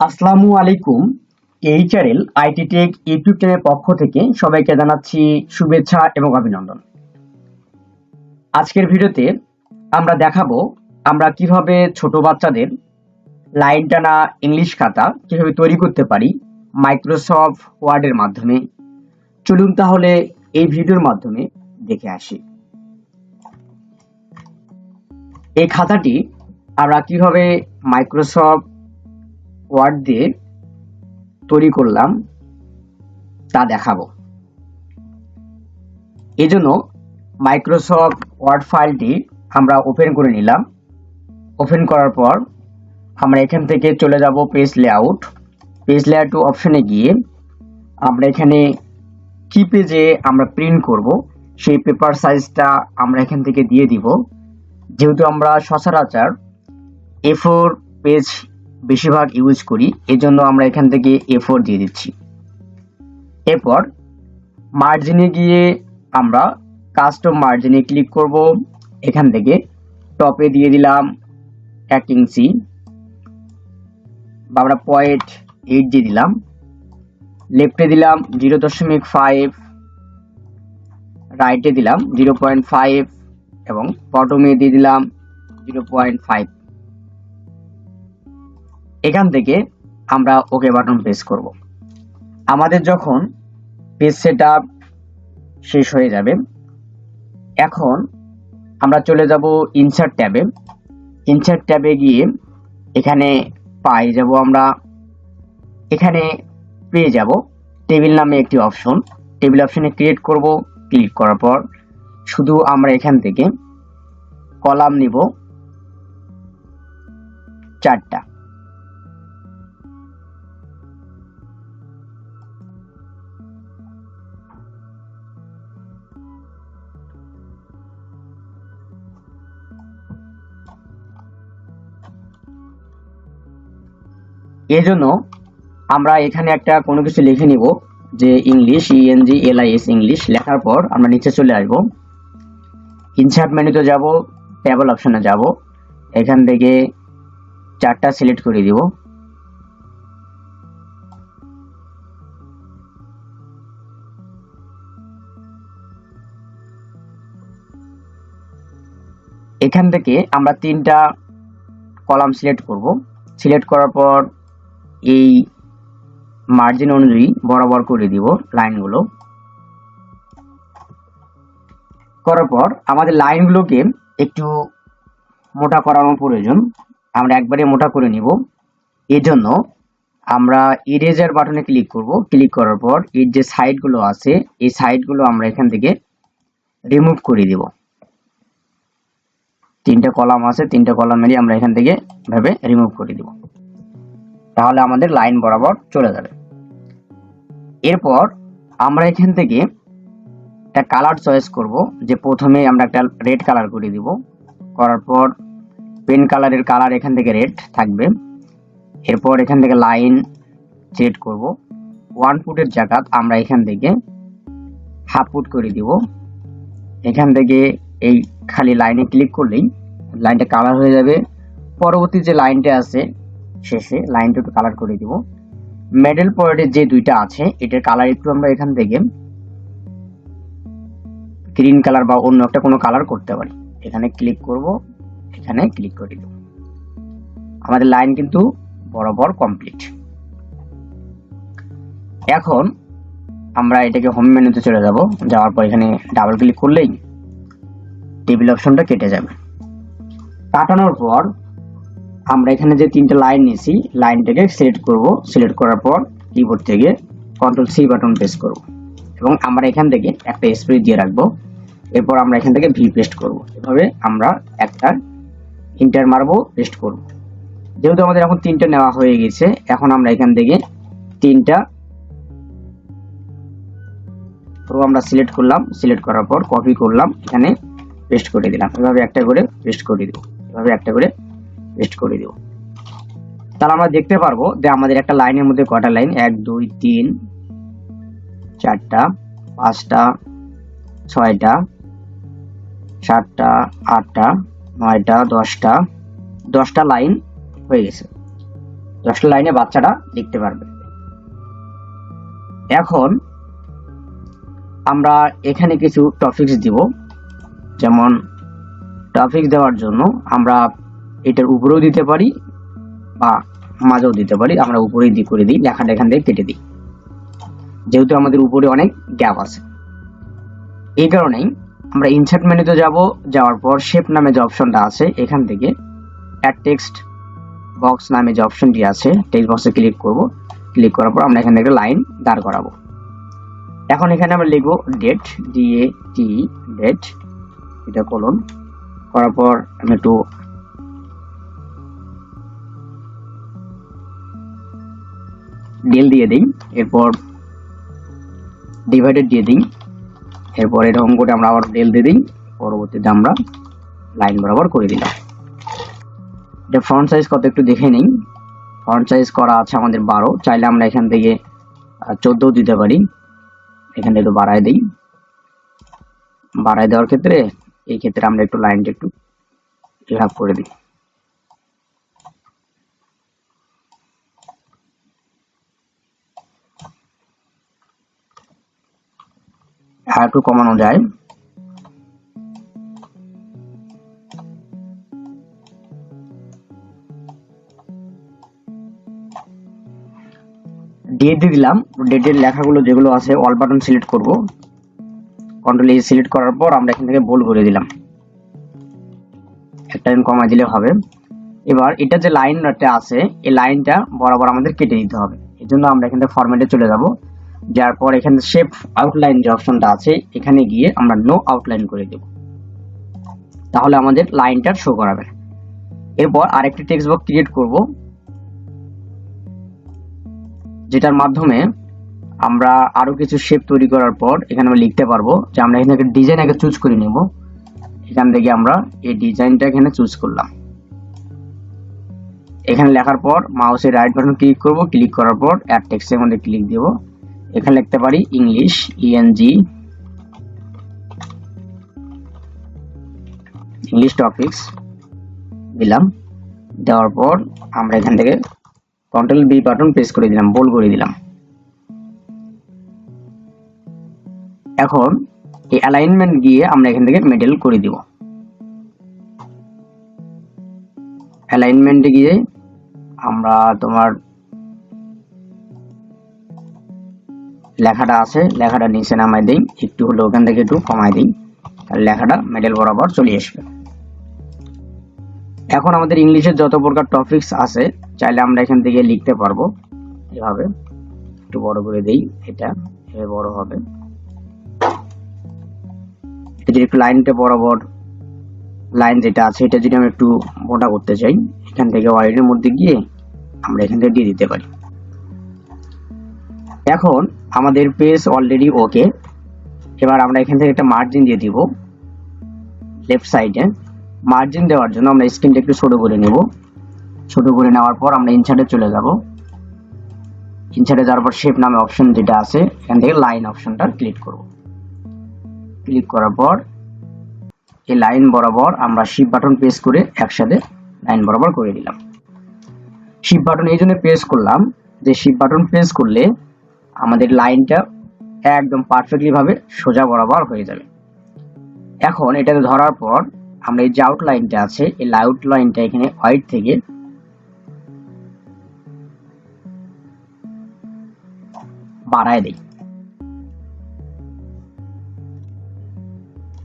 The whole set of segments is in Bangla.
আসসালামু আলাইকুম। এই চ্যানেল আইটি টেক ইউটিউব চ্যানেলের পক্ষ থেকে সবাইকে জানাচ্ছি শুভেচ্ছা এবং অভিনন্দন। আজকের ভিডিওতে আমরা দেখাবো আমরা কীভাবে ছোট বাচ্চাদের লাইন টানা ইংলিশ খাতা কীভাবে তৈরি করতে পারি মাইক্রোসফট ওয়ার্ডের মাধ্যমে। চলুন তাহলে এই ভিডিওর মাধ্যমে দেখে আসি। এই খাতাটি আমরা কীভাবে মাইক্রোসফট ওয়ার্ড দিয়ে তৈরি করলাম, তা দেখাবো। এজন্য মাইক্রোসফট ওয়ার্ড ফাইলটি আমরা ওপেন করে নিলাম। ওপেন করার পর আমরা এখান থেকে চলে যাব পেজ লেআউট। পেজ লেআউট অপশনে গিয়ে আমরা এখানে কি পেজে আমরা প্রিন্ট করব, সেই পেপার সাইজটা আমরা এখান থেকে দিয়ে দিব। যেহেতু আমরা সচরাচর এ ফোর পেজ বেশিরভাগ ইউজ করি, এজন্য আমরা এখান থেকে এ ফোর দিয়ে দিচ্ছি। এরপর মার্জিনে গিয়ে আমরা কাস্টম মার্জিনে ক্লিক করব। এখান থেকে টপে দিয়ে দিলাম এক ইঞ্চি বা আমরা পয়েন্ট এইট দিয়ে দিলাম। লেফটে দিলাম জিরো দশমিক ফাইভ রাইটে দিলাম জিরো পয়েন্ট ফাইভ এবং বটমে দিয়ে দিলাম জিরো পয়েন্ট ফাইভ এখান থেকে আমরা ওকে বাটন প্রেস করব। আমাদের যখন পেজ সেট আপ শেষ হয়ে যাবে, এখন আমরা চলে যাব ইনসার্ট ট্যাবে। ইনসার্ট ট্যাবে গিয়ে এখানে পাই যাব আমরা। এখানে পেয়ে যাব টেবিল নামে একটি অপশন টেবিল অপশনে ক্রিয়েট করব ক্লিক করার পর শুধু আমরা এখান থেকে কলাম নিব চারটা। এজন্য আমরা এখানে একটা কোনো কিছু লিখে নিব যে ইংলিশ ইএনজি এলআইএস ইংলিশ লেখার পর আমরা নিচে চলে আসব। ইনসার্ট মেনুতে যাব ট্যাবল অপশনে যাব। এখান থেকে চারটা সিলেক্ট করে দিব। এখান থেকে আমরা তিনটা কলাম সিলেক্ট করব। সিলেক্ট করার পর এই মার্জিন অনুযায়ী বরাবর করে দিব লাইনগুলো করার পর আমাদের লাইনগুলোকে একটু মোটা করানো প্রয়োজন। আমরা একবারে মোটা করে নিব। এর জন্য আমরা ইরেজার বাটনে ক্লিক করব। ক্লিক করার পর এর যে সাইডগুলো আছে, এই সাইডগুলো আমরা এখান থেকে রিমুভ করে দিব। তিনটা কলাম আছে, তিনটা মিলিয়ে আমরা এখান থেকে ভাবে রিমুভ করে দিব। তাহলে আমাদের লাইন বরাবর চলে যাবে। এরপর আমরা এখান থেকে একটা কালার চয়েস করব, যে প্রথমে আমরা একটা রেড কালার করে দিব। করার পর পেন কালারের কালার এখান থেকে রেড থাকবে। এরপর এখান থেকে লাইন সেট করব। ওয়ান ফুটের জায়গা আমরা এখান থেকে হাফ ফুট করে দিব। এখান থেকে এই খালি লাইনে ক্লিক করলেই লাইনটা কালার হয়ে যাবে। পরবর্তী যে লাইনটা আছে শেষে লাইনটা একটু কালার করে দিব। মেডেল পয়েন্টের যে দুইটা আছে, এটার কালার একটু আমরা এখান থেকে গ্রিন কালার বা অন্য একটা কোনো কালার করতে পারি। এখানে ক্লিক করব, এখানে ক্লিক করে দেব। আমাদের লাইন কিন্তু বরাবর কমপ্লিট এখন আমরা এটাকে হোম মেনুতে চলে যাব। যাওয়ার পর এখানে ডাবল ক্লিক করলেই টেবিল অপশনটা কেটে যাবে। কাটানোর পর আমরা এখানে যে তিনটা লাইন নিয়েছি লাইনটাকে সিলেক্ট করব। সিলেক্ট করার পর কিবোর্ড থেকে কন্ট্রোল সি বাটন প্রেস করব। এবং আমরা এখান থেকে একটা স্প্রে দিয়ে রাখব। এরপর আমরা এখান থেকে ভি পেস্ট করব। এভাবে আমরা একটা ইন্টার মারবো পেস্ট করব। যেহেতু আমাদের এখন তিনটা নেওয়া হয়ে গেছে, এখন আমরা এখান থেকে তিনটা পুরো আমরা সিলেক্ট করলাম। সিলেক্ট করার পর কপি করলাম। এখানে পেস্ট করে দিলাম। এভাবে একটা করে পেস্ট করে দিব। এভাবে একটা করে পেস্ট করে দিব। তাহলে আমরা দেখতে পারব যে আমাদের একটা লাইনের মধ্যে কটা লাইন? এক, দুই, তিন, চারটা, পাঁচটা, ছয়টা, সাতটা, আটটা, নয়টা, দশটা দশটা লাইন হয়ে গেছে। দশটা লাইনে বাচ্চাটা লিখতে পারবে। এখন আমরা এখানে কিছু টপিকস দিব। যেমন টপিকস দেওয়ার জন্য আমরা এটার উপরেও দিতে পারি বা মাঝেও দিতে পারি। আমরা উপরেই দিয়ে করে দিই লেখাটা এখান থেকে কেটে দিই। যেহেতু আমাদের উপরে অনেক গ্যাপ আছে। এই কারণেই আমরা ইনসার্ট মেনুতে যাব, যাওয়ার পর শেপ নামে যে অপশনটা আছে, এখান থেকে অ্যাড টেক্সট বক্স নামে যে অপশনটি আছে টেক্সট বক্সে ক্লিক করব। ক্লিক করার পর আমরা এখান থেকে লাইন দাঁড় করাবো। এখন এখানে আমরা লিখব date D A T date এটা কলন করার পর আমি একটু ডেল দিয়ে দিই, এরপর ডিভাইডেড দিয়ে দিই, এরপর এরকম করে আমরা আবার ডেল দিয়ে দিই, পরবর্তীতে আমরা লাইন বরাবর করে দিলাম। এটা ফ্রন্ট সাইজ কত একটু দেখে নিই। ফ্রন্ট সাইজ করা আছে আমাদের বারো, চাইলে আমরা এখান থেকে চোদ্দও দিতে পারি। এখানে একটু বাড়ায় দিই। বাড়ায় দেওয়ার ক্ষেত্রে, এই ক্ষেত্রে আমরা একটু লাইনটা একটু রিহাব করে দিই। একটু কমানো যায়। ডেট দিয়ে দিলাম। ডেটের লেখাগুলো যেগুলো আছে অল বাটন সিলেক্ট করব। কন্ট্রোল এই সিলেক্ট করার পর আমরা এখান থেকে বোল্ড করে দিলাম। একটা লাইন কমাই দিলে হবে। এবার এটা যে লাইনটা আছে, এই লাইনটা বরাবর আমাদের কেটে দিতে হবে। এই জন্য আমরা এখান থেকে ফরম্যাটে চলে যাব। যার পর এখানে শেপ আউটলাইন যে অপশনটা আছে, এখানে গিয়ে আমরা নো আউটলাইন করে দেব। তাহলে আমাদের লাইনটা শো করাবে। এরপর আরেকটি টেক্সট বক্স ক্রিয়েট করব, যেটার মাধ্যমে আমরা আরও কিছু শেপ তৈরি করার পর এখানে আমরা লিখতে পারব যে আমরা এখানে একটা ডিজাইন আগে চুজ করে নেব। এখান থেকে আমরা এই ডিজাইনটা এখানে চুজ করলাম। এখানে লেখার পর মাউসের রাইট বাটন ক্লিক করব। ক্লিক করার পর অ্যাড টেক্সটের মধ্যে ক্লিক দেব। এখানে লিখতে পারি ইংলিশ ইএনজি ইংলিশ টপিকস দিলাম। দেওয়ার পর আমরা এখান থেকে কন্ট্রোল বি বাটন প্রেস করে দিলাম বোল করে দিলাম। এখন এই অ্যালাইনমেন্ট গিয়ে আমরা এখান থেকে মেডেল করে দিব। অ্যালাইনমেন্টে গিয়ে আমরা তোমার লেখাটা আছে, লেখাটা নিচে নামাই দিই, একটু হলে ওখান থেকে একটু কমাই দিই, তাহলে লেখাটা মেডেল বরাবর চলে আসবে। এখন আমাদের ইংলিশের যত প্রকার টপিকস আছে, চাইলে আমরা এখান থেকে লিখতে পারব, এভাবে। একটু বড় করে দেই, এটা বড় হবে। যদি একটু লাইনটা বরাবর, লাইন যেটা আছে, এটা যদি আমি একটু মোটা করতে চাই, এখান থেকে ওয়াইডের মধ্যে গিয়ে আমরা এখান থেকে দিয়ে দিতে পারি। এখন আমাদের পেজ অলরেডি ওকে এবার আমরা এখান থেকে একটা মার্জিন দিয়ে দিব লেফট সাইডে মার্জিন দেওয়ার জন্য আমরা স্ক্রিনটা একটু ছোট করে নেব। ছোট করে নেওয়ার পর আমরা ইনসার্টে চলে যাব। ইনসার্টে যাওয়ার পর শেপ নামে অপশন যেটা আছে, এখান থেকে লাইন অপশনটা ক্লিক করব। ক্লিক করার পর এই লাইন বরাবর আমরা শিপ বাটন প্রেস করে একসাথে লাইন বরাবর করে দিলাম শিপ বাটন এই জন্য প্রেস করলাম যে শিপ বাটন প্রেস করলে আমাদের লাইনটা একদম পারফেক্টলি ভাবে সোজা বরাবর হয়ে যাবে। এখন এটাকে ধরার পর আমরা এই যে আউট লাইনটা আছে, এই লাউট লাইনটা এখানে হোয়াইট থেকে বাড়ায় দেই।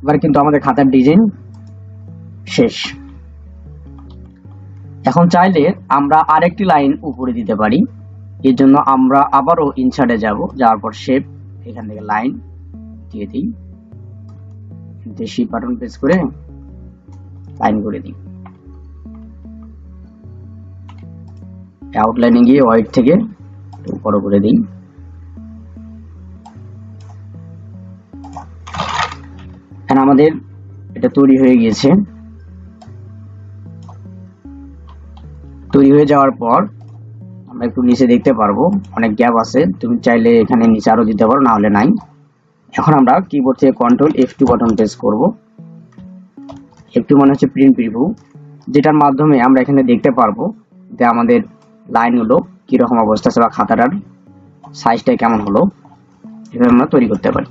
এবার কিন্তু আমাদের খাতার ডিজাইন শেষ। এখন চাইলে আমরা আরেকটি লাইন উপরে দিতে পারি। এর জন্য আমরা আবারও ইনসার্টে যাব, যাওয়ার পর শেপ এখান থেকে লাইন দিয়ে দিই। দেশি বাটন প্রেস করে লাইন করে দিই। আউটলাইনে গিয়ে হোয়াইট থেকে বড় করে দিই। আমাদের এটা তৈরি হয়ে গিয়েছে। তৈরি হয়ে যাওয়ার পর আমরা একটু নিচে দেখতে পারব। অনেক গ্যাপ আছে। তুমি চাইলে এখানে নিচে আরও দিতে পারো না হলে নাই। এখন আমরা কিবোর্ড থেকে control F two button press করব। এফ টু মানে হচ্ছে প্রিন্ট প্রিভিউ যেটার মাধ্যমে আমরা এখানে দেখতে পারব যে আমাদের লাইনগুলো কীরকম অবস্থা আছে বা খাতাটার সাইজটা কেমন হলো। এভাবে আমরা তৈরি করতে পারি।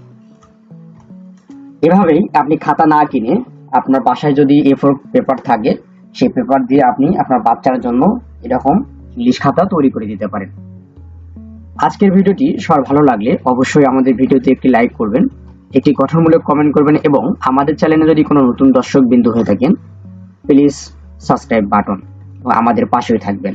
এভাবেই আপনি খাতা না কিনে আপনার বাসায় যদি এ ফোর পেপার থাকে, সেই পেপার দিয়ে আপনি আপনার বাচ্চার জন্য এরকম ইংলিশ খাতা তৈরি করে দিতে পারেন। আজকের ভিডিওটি সবার ভালো লাগলে অবশ্যই আমাদের ভিডিওতে একটি লাইক করবেন, একটি গঠনমূলক কমেন্ট করবেন এবং আমাদের চ্যানেলে যদি কোনো নতুন দর্শক বিন্দু হয়ে থাকেন প্লিজ সাবস্ক্রাইব বাটন আমাদের পাশেই থাকবেন।